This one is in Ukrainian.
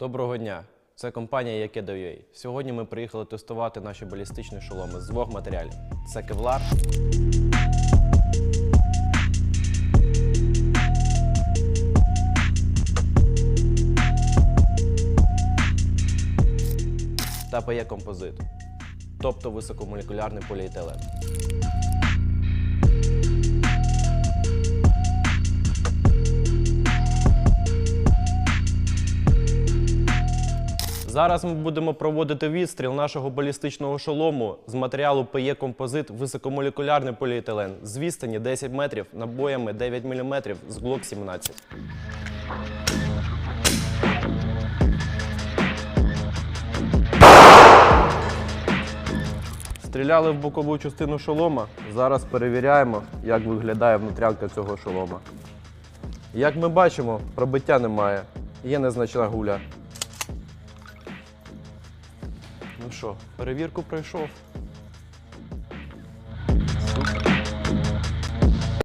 Доброго дня! Це компанія Yakedo.ua. Сьогодні ми приїхали тестувати наші балістичні шоломи з двох матеріалів: це Kevlar та PE композит, тобто високомолекулярний поліетилен. Зараз ми будемо проводити відстріл нашого балістичного шолому з матеріалу PE композит високомолекулярний поліетилен з відстані 10 метрів набоями 9 мм з Glock 17. Стріляли в бокову частину шолома. Зараз перевіряємо, як виглядає внутрянка цього шолома. Як ми бачимо, пробиття немає. Є незначна гуля. Ну що, перевірку пройшов.